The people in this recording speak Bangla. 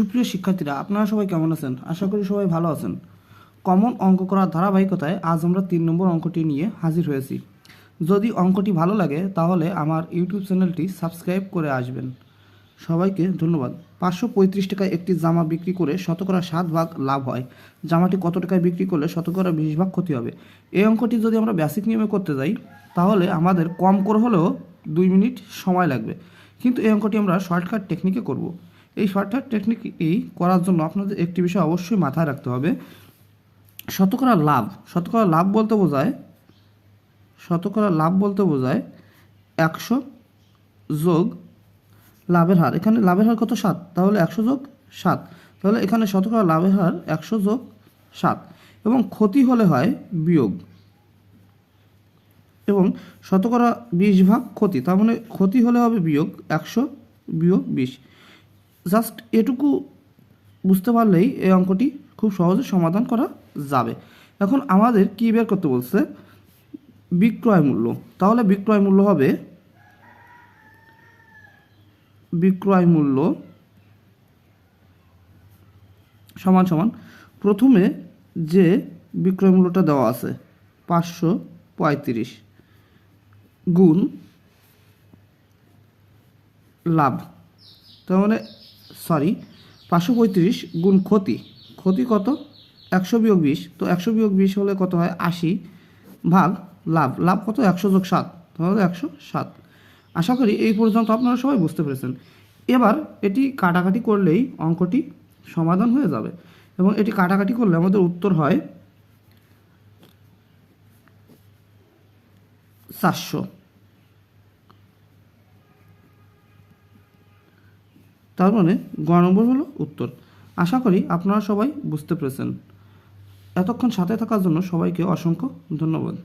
সুপ্রিয় শিক্ষার্থীরা, আপনারা সবাই কেমন আছেন? আশা করি সবাই ভালো আছেন। কমন অঙ্ক করার ধারাবাহিকতায় আজ আমরা তিন নম্বর অঙ্কটি নিয়ে হাজির হয়েছি। যদি অঙ্কটি ভালো লাগে, তাহলে আমার ইউটিউব চ্যানেলটি সাবস্ক্রাইব করে আসবেন। সবাইকে ধন্যবাদ। পাঁচশো পঁয়ত্রিশ টাকায় একটি জামা বিক্রি করে শতকরা সাত ভাগ লাভ হয়। জামাটি কত টাকায় বিক্রি করলে শতকরা বিশ ভাগ ক্ষতি হবে? এই অঙ্কটি যদি আমরা বেসিক নিয়মে করতে যাই, তাহলে আমাদের কম করে হলেও দুই মিনিট সময় লাগবে। কিন্তু এই অঙ্কটি আমরা শর্টকাট টেকনিকে করব। এই শর্টকাট টেকনিকটি করার জন্য আপনাদের একটি বিষয় অবশ্যই মাথায় রাখতে হবে। শতকরা লাভ শতকরা লাভ বলতে বোঝায়, শতকরা লাভ বলতে বোঝায় একশো যোগ লাভের হার। এখানে লাভের হার কত? সাত। তাহলে একশো যোগ সাত। তাহলে এখানে শতকরা লাভের হার একশো যোগ সাত। এবং ক্ষতি হলে হয় বিয়োগ। এবং শতকরা বিশ ভাগ ক্ষতি, তার মানে ক্ষতি হলে হবে বিয়োগ একশো বিয়োগ বিশ। জাস্ট এটুকু বুঝতে পারলেই এই অঙ্কটি খুব সহজে সমাধান করা যাবে। এখন আমাদের কী বের করতে বলছে? বিক্রয় মূল্য। তাহলে বিক্রয় মূল্য হবে বিক্রয় মূল্য সমান সমান প্রথমে যে বিক্রয় মূল্যটা দেওয়া আছে পাঁচশো পঁয়ত্রিশ গুণ লাভ। তার মানে সরি পাঁচশো পঁয়ত্রিশ গুণ ক্ষতি। ক্ষতি কত? একশো বিয়োগ বিশ। তো একশো বিয়োগ বিশ হলে কত হয়? আশি ভাগ লাভ। লাভ কত? একশো যোগ সাত। তাহলে একশো সাত। আশা করি এই পর্যন্ত আপনারা সবাই বুঝতে পেরেছেন। এবার এটি কাটাকাটি করলেই অঙ্কটি সমাধান হয়ে যাবে এবং এটি কাটাকাটি করলে আমাদের উত্তর হয় চারশো। তার মানে গ নম্বর হলো উত্তর। আশা করি আপনারা সবাই বুঝতে পেরেছেন। এতক্ষণ সাথে থাকার জন্য সবাইকে অসংখ্য ধন্যবাদ।